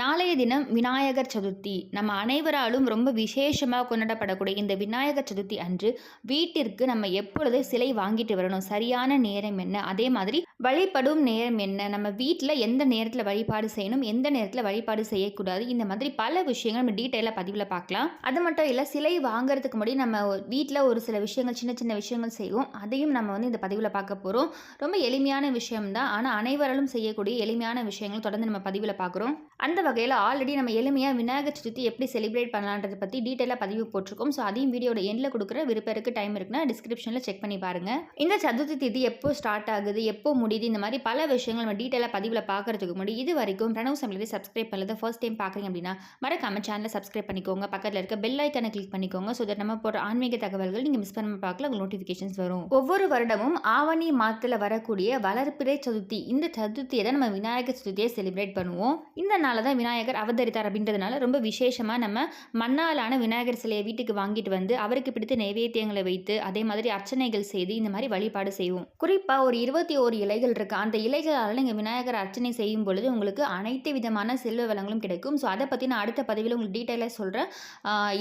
நாளைய தினம் விநாயகர் சதுர்த்தி. நம்ம அனைவராலும் ரொம்ப விசேஷமாக கொண்டாடப்படக்கூடிய இந்த விநாயகர் சதுர்த்தி அன்று வீட்டிற்கு நம்ம எப்பொழுது சிலை வாங்கிட்டு வரணும். சரியான நேரம் என்ன? அதே மாதிரி வழிபடும் நேரம் என்ன? நம்ம வீட்டில் எந்த நேரத்தில் வழிபாடு செய்யணும்? எந்த நேரத்தில் வழிபாடு செய்யக்கூடாது? இந்த மாதிரி பல விஷயங்கள் நம்ம டீட்டெயிலாக பதிவில் பார்க்கலாம். அது மட்டும் இல்லை சிலை வாங்குறதுக்கு முன்னாடி நம்ம வீட்டில் ஒரு சில விஷயங்கள் சின்ன சின்ன விஷயங்கள் செய்வோம். அதையும் நம்ம வந்து இந்த பதிவில் பார்க்க போகிறோம் ரொம்ப எளிமையான விஷயம்தான். ஆனால் அனைவராலும் செய்யக்கூடிய எளிமையான விஷயங்கள் தொடர்ந்து நம்ம பதிவில் பார்க்குறோம். அந்த வகையில் ஆல்ரெடி நம்ம எளிமையாக விநாயகர் சதுர்த்தி எப்படி செலிப்ரேட் பண்ணலான்றதை பற்றி டீட்டெயிலாக பதிவு போட்டிருக்கோம். ஸோ அதையும் வீடியோட எண்டில் கொடுக்குற விருப்பருக்கு டைம் இருக்குன்னா டிஸ்கிரிப்ஷனில் செக் பண்ணி பாருங்கள் இந்த சதுர்த்தி தேதி எப்போ ஸ்டார்ட் ஆகுது எப்போ முடியுது இந்த மாதிரி பல விஷயங்கள் நம்ம டீட்டெயிலாக பதிவில் பார்க்கறதுக்கு முன்னாடி இது வரைக்கும் பிரணவ் சமையலை சப்ஸ்கிரைப் பண்ணல ஃபர்ஸ்ட் டைம் பார்க்குறீங்க அப்படின்னா மறக்காம சேனலை சப்ஸ்கிரைப் பண்ணிக்கோங்க. பக்கத்தில் இருக்க பெல் ஐக்கனை கிளிக் பண்ணிக்கோங்க. ஸோ தட் நம்ம போகிற ஆன்மீக தகவல்கள் நீங்கள் மிஸ் பண்ணாமல் பார்க்கல உங்களுக்கு நோட்டிஃபிகேஷன்ஸ் வரும். ஒவ்வொரு வருடமும் ஆவணி மாதத்தில் வரக்கூடிய வளர்ப்பிறை சதுர்த்தி இந்த சதுர்த்தியை தான் நம்ம விநாயகர் சதுர்த்தியை செலிப்ரேட் பண்ணுவோம். இந்த நாளை தான் விநாயகர் அவதரித்தார் அப்படின்றதுனால ரொம்ப விசேஷமாக நம்ம மண்ணாலான விநாயகர் சிலையை வீட்டுக்கு வாங்கிட்டு வந்து அவருக்கு பிடித்த நைவேத்தியங்களை வைத்து அதே மாதிரி அர்ச்சனைகள் செய்து இந்த மாதிரி வழிபாடு செய்வோம். குறிப்பாக ஒரு இருபத்தி ஓரு இலைகள் இருக்குது அந்த இலைகளால் நீங்கள் விநாயகர் அர்ச்சனை செய்யும் பொழுது உங்களுக்கு அனைத்து விதமான செல்வ வளங்களும் கிடைக்கும். ஸோ அதை பற்றி நான் அடுத்த பதிவில் உங்களுக்கு டீட்டெயிலாக சொல்கிறேன்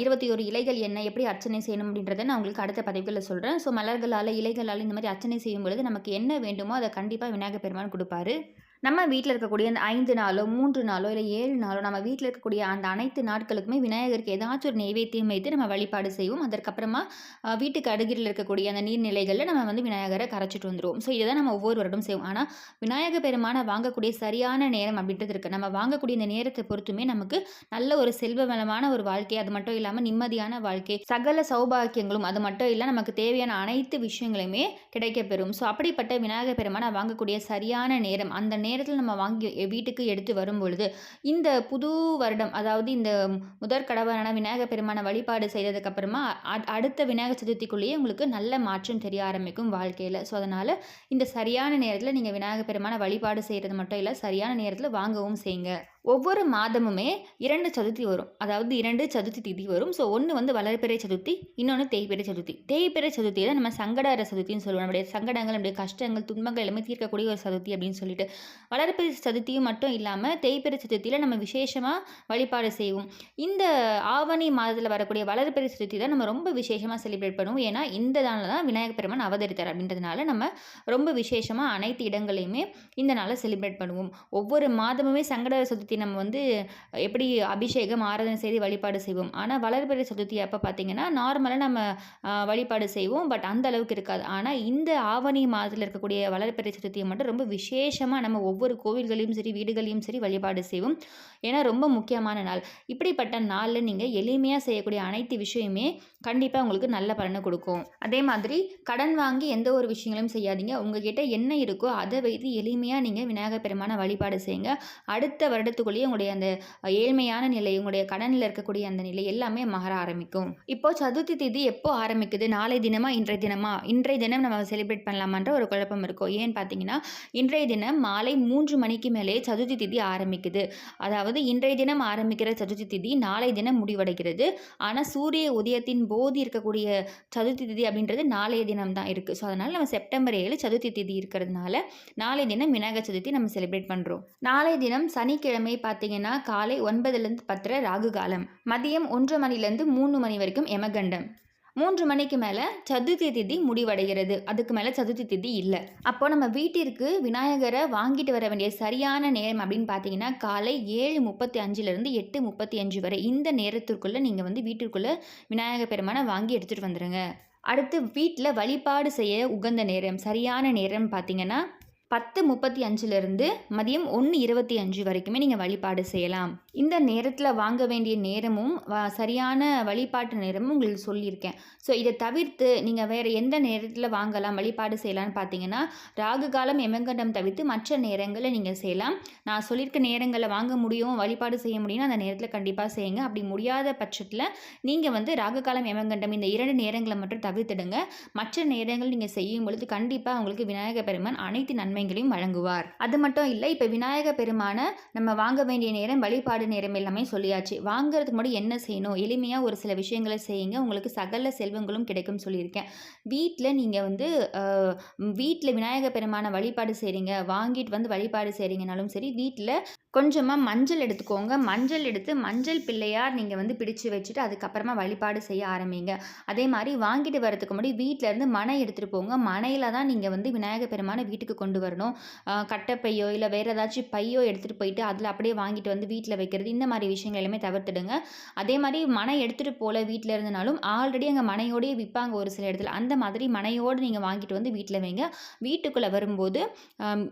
இருபத்தி ஒரு இலைகள் என்ன எப்படி அர்ச்சனை செய்யணும் அப்படின்றத நான் உங்களுக்கு அடுத்த பதிவில் சொல்கிறேன் ஸோ மலர்களால் இலைகளால் இந்த மாதிரி அர்ச்சனை செய்யும் பொழுது நமக்கு என்ன வேண்டுமோ அதை கண்டிப்பாக விநாயகர் பெருமான் கொடுப்பாரு. நம்ம வீட்டில் இருக்கக்கூடிய அந்த ஐந்து நாளோ மூன்று நாளோ இல்லை ஏழு நாளோ நம்ம வீட்டில் இருக்கக்கூடிய அந்த அனைத்து நாட்களுக்குமே விநாயகருக்கு ஏதாச்சும் ஒரு நைவேத்தியம் வைத்து நம்ம வழிபாடு செய்வோம். அதற்கப்புறமா வீட்டுக்கு அருகில் இருக்கக்கூடிய அந்த நீர்நிலைகளில் நம்ம வந்து விநாயகரை கரைச்சிட்டு வந்துடுவோம் ஸோ இதை தான் நம்ம ஒவ்வொரு வருடம் செய்வோம். ஆனால் விநாயகர் பெருமானை வாங்கக்கூடிய சரியான நேரம் அப்படின்றது இருக்குது நம்ம வாங்கக்கூடிய இந்த நேரத்தை பொறுத்துமே நமக்கு நல்ல ஒரு செல்வ வளமான ஒரு வாழ்க்கை அது மட்டும் இல்லாமல் நிம்மதியான வாழ்க்கை சகல சௌபாக்கியங்களும் அது மட்டும் இல்லை நமக்கு தேவையான அனைத்து விஷயங்களையுமே கிடைக்கப்பெறும். ஸோ அப்படிப்பட்ட விநாயகர் பெருமானை வாங்கக்கூடிய சரியான நேரம் அந்த நேரத்தில் நம்ம வாங்கி வீட்டுக்கு எடுத்து வரும் பொழுது இந்த புது வருடம் அதாவது இந்த முதற் கடவுளான விநாயகர் பெருமானை வழிபாடு செய்ததுக்கப்புறமா அ- அடுத்த விநாயகர் சதுர்த்திக்குள்ளேயே உங்களுக்கு நல்ல மாற்றம் தெரிய ஆரம்பிக்கும் வாழ்க்கையில். ஸோ அதனால் இந்த சரியான நேரத்தில் நீங்கள் விநாயகர் பெருமான வழிபாடு செய்கிறது மட்டும் இல்லை சரியான நேரத்தில் வாங்கவும் செய்யுங்க. ஒவ்வொரு மாதமுமே இரண்டு சதுர்த்தி வரும். அதாவது இரண்டு சதுர்த்தி திதி வரும். ஸோ ஒன்று வந்து வளர்பிறை சதுர்த்தி இன்னொன்று தேய்பிறை சதுர்த்தி. தேய்பிறை சதுர்த்தியை தான் நம்ம சங்கடார சதுர்த்தின்னு சொல்லுவோம். நம்முடைய சங்கடங்கள் நம்முடைய கஷ்டங்கள் துன்பங்கள் எல்லாமே தீர்க்கக்கூடிய ஒரு சதுர்த்தி அப்படின்னு சொல்லிட்டு. வளர்பிறை சதுர்த்தியும் மட்டும் இல்லாமல் தேய்பிறை சதுர்த்தியில் நம்ம விசேஷமாக வழிபாடு செய்வோம். இந்த ஆவணி மாதத்தில் வரக்கூடிய வளர்பிறை சதுர்த்தி தான் நம்ம ரொம்ப விசேஷமாக செலிப்ரேட் பண்ணுவோம். ஏன்னா இந்த நாளில் தான் விநாயகர் பெருமான் அவதரித்தார் அப்படின்றதுனால நம்ம ரொம்ப விசேஷமாக அனைத்து இடங்களையுமே இந்த நாளை செலிப்ரேட் பண்ணுவோம். ஒவ்வொரு மாதமுமே சங்கடார சதுர்த்தி நம்ம வந்து எப்படி அபிஷேகம் ஆராதனை செய்து வழிபாடு செய்வோம். ஆனால் வளர்பிறை சதுர்த்தி அப்போ பார்த்தீங்கன்னா நார்மலாக நம்ம வழிபாடு செய்வோம். பட் அந்த அளவுக்கு இருக்காது. ஆனால் இந்த ஆவணி மாதத்தில் இருக்கக்கூடிய வளர்பிறை சதுர்த்தியை மட்டும் ரொம்ப விசேஷமாக நம்ம ஒவ்வொரு கோவில்களையும் சரி வீடுகளையும் சரி வழிபாடு செய்வோம். ஏன்னா ரொம்ப முக்கியமான நாள். இப்படிப்பட்ட நாளில் நீங்கள் எளிமையாக செய்யக்கூடிய அனைத்து விஷயமே கண்டிப்பாக உங்களுக்கு நல்ல பலனை கொடுக்கும். அதே மாதிரி கடன் வாங்கி எந்த ஒரு விஷயங்களும் செய்யாதீங்க. உங்ககிட்ட என்ன இருக்கோ அதை வைத்து எளிமையாக நீங்கள் விநாயகர் பெருமான வழிபாடு செய்யுங்க. அடுத்த வருடத்துக்குள்ளேயே உங்களுடைய அந்த ஏழ்மையான நிலை உங்களுடைய கடனில் இருக்கக்கூடிய அந்த நிலை எல்லாமே மாற ஆரம்பிக்கும். இப்போ சதுர்த்தி திதி எப்போ ஆரம்பிக்குது? நாளை தினமா இன்றைய தினமா? இன்றைய தினம் நம்ம செலிப்ரேட் பண்ணலாமான்ற ஒரு குழப்பம் இருக்கும். ஏன்னு பார்த்தீங்கன்னா இன்றைய தினம் மாலை மூன்று மணிக்கு மேலே சதுர்த்தி திதி ஆரம்பிக்குது. அதாவது இன்றைய தினம் ஆரம்பிக்கிற சதுர்த்தி திதி நாளை தினம் முடிவடைகிறது. ஆனால் சூரிய உதயத்தின் போது இருக்கக்கூடிய சதுர்த்தி திதி அப்படின்றது நாளைய தினம் தான் இருக்குது ஸோ அதனால் நம்ம செப்டம்பர் ஏழு சதுர்த்தி திதி இருக்கிறதுனால நாளை தினம் விநாயகர் சதுர்த்தி நம்ம செலிப்ரேட் பண்ணுறோம் நாளை தினம் சனிக்கிழமை பார்த்தீங்கன்னா காலை ஒன்பதுலேருந்து பத்தரை ராகு காலம். மதியம் ஒன்று மணிலேருந்து மூணு மணி வரைக்கும் எமகண்டம் மூன்று மணிக்கு மேலே சதுர்த்தி திதி முடிவடைகிறது. அதுக்கு மேலே சதுர்த்தி திதி இல்லை. அப்போ நம்ம வீட்டிற்கு விநாயகரை வாங்கிட்டு வர வேண்டிய சரியான நேரம் அப்படின்னு பார்த்தீங்கன்னா காலை ஏழு முப்பத்தி அஞ்சுலேருந்து எட்டு முப்பத்தி அஞ்சு வரை இந்த நேரத்திற்குள்ளே நீங்கள் வந்து வீட்டிற்குள்ளே விநாயகர் பெருமானை வாங்கி எடுத்துகிட்டு வந்துடுங்க அடுத்து வீட்டில் வழிபாடு செய்ய உகந்த நேரம் சரியான நேரம் பார்த்தீங்கன்னா பத்து முப்பத்தி அஞ்சுலேருந்து மதியம் ஒன்று இருபத்தி அஞ்சு வரைக்குமே நீங்கள் வழிபாடு செய்யலாம். இந்த நேரத்தில் வாங்க வேண்டிய நேரமும் சரியான வழிபாட்டு நேரமும் உங்களுக்கு சொல்லியிருக்கேன். ஸோ இதை தவிர்த்து நீங்கள் வேறு எந்த நேரத்தில் வாங்கலாம் வழிபாடு செய்யலாம்னு பார்த்தீங்கன்னா ராகு காலம் எமங்கண்டம் தவிர்த்து மற்ற நேரங்களில் நீங்கள் செய்யலாம். நான் சொல்லியிருக்க நேரங்களில் வாங்க முடியும் வழிபாடு செய்ய முடியும்னா அந்த நேரத்தில் கண்டிப்பாக செய்யுங்க. அப்படி முடியாத பட்சத்தில் நீங்கள் வந்து ராகு காலம் எமங்கண்டம் இந்த இரண்டு நேரங்களை மட்டும் தவிர்த்துடுங்க. மற்ற நேரங்கள் நீங்கள் செய்யும் பொழுது கண்டிப்பாக உங்களுக்கு விநாயகர் பெருமான் அனைத்து நன்மை நன்மைகளையும் வழங்குவார். அது மட்டும் இல்லை இப்போ விநாயக பெருமான நம்ம வாங்க வேண்டிய நேரம் வழிபாடு நேரம் எல்லாமே சொல்லியாச்சு. வாங்குறதுக்கு முன்னாடி என்ன செய்யணும்? எளிமையாக ஒரு சில விஷயங்களை செய்யுங்க. உங்களுக்கு சகல செல்வங்களும் கிடைக்கும் சொல்லியிருக்கேன். வீட்டில் நீங்கள் வந்து வீட்டில் விநாயக பெருமான வழிபாடு செய்கிறீங்க வாங்கிட்டு வந்து வழிபாடு செய்கிறீங்கனாலும் சரி வீட்டில் கொஞ்சமாக மஞ்சள் எடுத்துக்கோங்க. மஞ்சள் எடுத்து மஞ்சள் பிள்ளையார் நீங்கள் வந்து பிடிச்சு வச்சுட்டு அதுக்கப்புறமா வழிபாடு செய்ய ஆரம்பிங்க. அதே மாதிரி வாங்கிட்டு வரதுக்கு முன்னாடி வீட்டில் இருந்து மனை எடுத்துகிட்டு போங்க. மனையில் தான் நீங்கள் வந்து விநாயகர் பெருமானை வீட்டுக்கு கொண்டு வரணும். வரணும். கட்டைப்பையோ இல்லை வேறு ஏதாச்சும் பையோ எடுத்துகிட்டு போயிட்டு அதில் அப்படியே வாங்கிட்டு வந்து வீட்டில் வைக்கிறது இந்த மாதிரி விஷயங்கள் எல்லாமே தவிர்த்துடுங்க. அதே மாதிரி மனை எடுத்துகிட்டு போகல வீட்டில் இருந்தனாலும் ஆல்ரெடி அங்கே மனையோடயே விற்பாங்க ஒரு சில இடத்துல. அந்த மாதிரி மனையோடு நீங்கள் வாங்கிட்டு வந்து வீட்டில் வைங்க. வீட்டுக்குள்ளே வரும்போது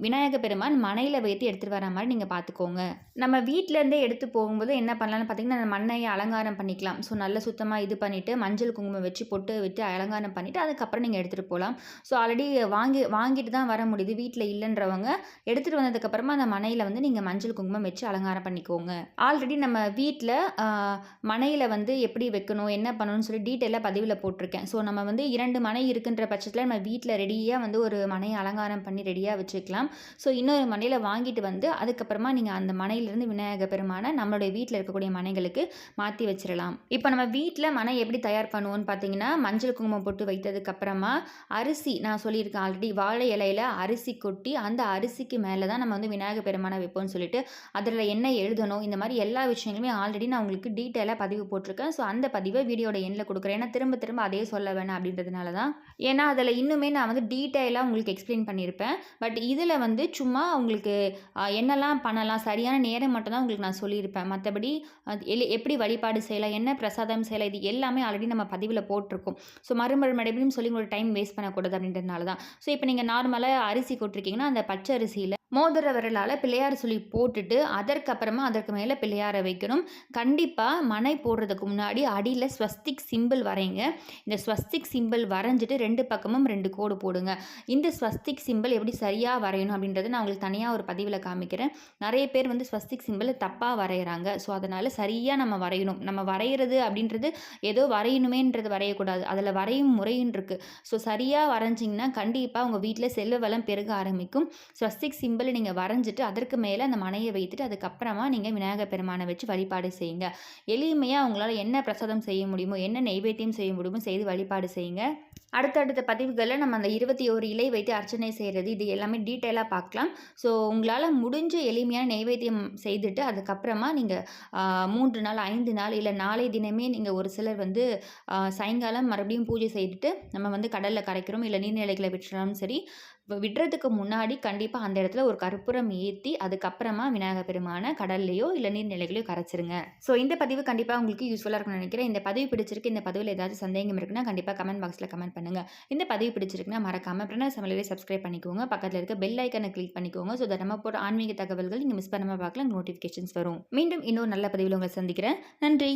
விநாயக பெருமான் மனையில் வைத்து எடுத்துகிட்டு வர மாதிரி நீங்கள் பார்த்துக்கோங்க நம்ம வீட்டிலேருந்தே எடுத்து போகும்போது என்ன பண்ணலாம்னு பார்த்தீங்கன்னா அந்த மண்ணையை அலங்காரம் பண்ணிக்கலாம். ஸோ நல்லா சுத்தமாக இது பண்ணிவிட்டு மஞ்சள் குங்குமம் வச்சு பொட்டு விட்டு அலங்காரம் பண்ணிவிட்டு அதுக்கப்புறம் நீங்கள் எடுத்துகிட்டு போகலாம். ஸோ ஆல்ரெடி வாங்கி வாங்கிட்டு தான் வர முடியுது. வீட்டில் இல்லைன்றவங்க எடுத்துகிட்டு வந்ததுக்கப்புறமா அந்த மனையில் வந்து நீங்கள் மஞ்சள் குங்குமம் வச்சு அலங்காரம் பண்ணிக்கோங்க. ஆல்ரெடி நம்ம வீட்டில் மனையில் வந்து எப்படி வைக்கணும் என்ன பண்ணணும்னு சொல்லி டீட்டெயிலாக பதிவில் போட்டிருக்கேன். ஸோ நம்ம வந்து இரண்டு மனை இருக்குன்ற பட்சத்தில் நம்ம வீட்டில் ரெடியாக வந்து ஒரு மனையை அலங்காரம் பண்ணி ரெடியாக வச்சுக்கலாம். ஸோ இன்னொரு மனையில் வாங்கிட்டு வந்து அதுக்கப்புறமா நீங்கள் அந்த மனையிலேருந்து விநாயக பெருமானை நம்மளுடைய வீட்டில் இருக்கக்கூடிய மனைகளுக்கு மாற்றி வச்சிடலாம் இப்போ நம்ம வீட்டில் மனை எப்படி தயார் பண்ணுவோம்னு பார்த்தீங்கன்னா மஞ்சள் குங்குமம் போட்டு வைத்ததுக்கப்புறமா அரிசி நான் சொல்லியிருக்கேன் ஆல்ரெடி வாழை இலையில அரிசி கொட்டி அந்த அரிசிக்கு மேலே தான் நம்ம வந்து விநாயகர் பெருமானை வைப்போம்னு சொல்லிட்டு அதில் என்ன எழுதணும் இந்த மாதிரி எல்லா விஷயங்களுமே ஆல்ரெடி நான் உங்களுக்கு டீட்டெயிலாக பதிவு போட்டிருக்கேன். ஸோ அந்த பதிவை வீடியோட எண்ணில் கொடுக்குறேன். ஏன்னா திரும்ப திரும்ப அதே சொல்ல வேணாம் அப்படின்றதுனால தான். ஏன்னா அதில் இன்னுமே நான் வந்து டீட்டெயிலாக உங்களுக்கு எக்ஸ்பிளைன் பண்ணியிருப்பேன். பட் இதில் வந்து சும்மா உங்களுக்கு என்னெல்லாம் பண்ணலாம் சரியான நேரம் மட்டும் தான் உங்களுக்கு நான் சொல்லியிருப்பேன். மற்றபடி அது எப்படி வழிபாடு செய்யலாம் என்ன பிரசாதம் செய்யலாம் இது எல்லாமே ஆல்ரெடி நம்ம பதிவில் போட்டிருக்கோம். ஸோ மறுமறு மறுபடியும் சொல்லி உங்களோட டைம் வேஸ்ட் பண்ணக்கூடாது அப்படின்றதுனால தான். ஸோ இப்போ நீங்கள் நார்மலாக அரிசி கொட்டிருக்கீங்கன்னா அந்த பச்சை அரிசியில் மோதிர விரலால் பிள்ளையார் சொல்லி போட்டுட்டு அதற்கப்புறமா அதற்கு மேலே பிள்ளையாரை வைக்கணும். கண்டிப்பாக மனை போடுறதுக்கு முன்னாடி அடியில் ஸ்வஸ்திக் சிம்பிள் வரைங்க இந்த ஸ்வஸ்திக் சிம்பிள் வரைஞ்சிட்டு ரெண்டு பக்கமும் ரெண்டு கோடு போடுங்க. இந்த ஸ்வஸ்திக் சிம்பிள் எப்படி சரியாக வரையணும் அப்படின்றத நான் உங்களுக்கு தனியாக ஒரு பதிவில் காமிக்கிறேன். நிறைய பேர் வந்து ஸ்வஸ்திக் சிம்பிள் தப்பாக வரைகிறாங்க ஸோ அதனால் சரியாக நம்ம வரையணும். நம்ம வரைகிறது அப்படின்றது ஏதோ வரையணுமேன்றது வரையக்கூடாது. அதில் வரையும் முறைன்னு இருக்குது ஸோ சரியாக வரைஞ்சிங்கன்னா கண்டிப்பாக உங்கள் வீட்டில் செல்வ வளம் பெருக ஆரம்பிக்கும். ஸ்வஸ்திக் சிம்பிளை நீங்கள் வரைஞ்சிட்டு அதற்கு மேலே அந்த மனையை வைத்துட்டு அதுக்கப்புறமா நீங்கள் விநாயகர் பெருமானை வச்சு வழிபாடு செய்யுங்க. எளிமையாக உங்களால் என்ன பிரசாதம் செய்ய முடியுமோ என்ன நெய்வேத்தியம் செய்ய முடியுமோ செய்து வழிபாடு செய்யுங்க. அடுத்தடுத்த பதிவுகளில் நம்ம அந்த இருபத்தி ஓரு இலை வைத்து அர்ச்சனை செய்கிறது இது எல்லாமே டீட்டெயிலாக பார்க்கலாம். ஸோ உங்களால் முடிஞ்ச எளிமையான நெய்வேத்தியம் செய்துட்டு அதுக்கப்புறமா நீங்கள் மூன்று நாள் ஐந்து நாள் இல்லை நாளை தினமே நீங்கள் ஒரு சிலர் வந்து சாயங்காலம் மறுபடியும் பூஜை செய்துட்டு நம்ம வந்து கடலில் கரைக்கிறோம் இல்லை நீர்நிலைகளை விட்டுறாலும் சரி விடுறதுக்கு முன்னாடி கண்டிப்பாக அந்த இடத்துல ஒரு கற்பூரம் ஏற்றி அதுக்கப்புறமா விநாயகர் பெருமான கடல்லையோ இல்லை நீர்நிலைகளையோ கரைச்சிருங்க. ஸோ இந்த பதிவு கண்டிப்பாக உங்களுக்கு யூஸ்ஃபுல்லாக இருக்கும்னு நினைக்கிறேன். இந்த பதிவு பிடிச்சிருக்கு இந்த பதிவில் ஏதாச்சும் சந்தேகம் இருக்குன்னா கண்டிப்பாக கமெண்ட் பாக்ஸில் கமெண்ட் பண்ணுங்கள் இந்த பதிவு பிடிச்சிருக்குன்னா மறக்காமல் பிரணவ சமையலே சப்ஸ்கிரைப் பண்ணிக்கோங்க. பக்கத்தில் இருக்க பெல் ஐக்கனை கிளிக் பண்ணிக்கோங்க. ஸோ நம்ம போகிற ஆன்மீக தகவல்கள் நீங்கள் மிஸ் பண்ணாமல் பார்க்கலாம் நோட்டிஃபிகேஷன்ஸ் வரும். மீண்டும் இன்னொரு நல்ல பதிவில் உங்களை சந்திக்கிறேன். நன்றி!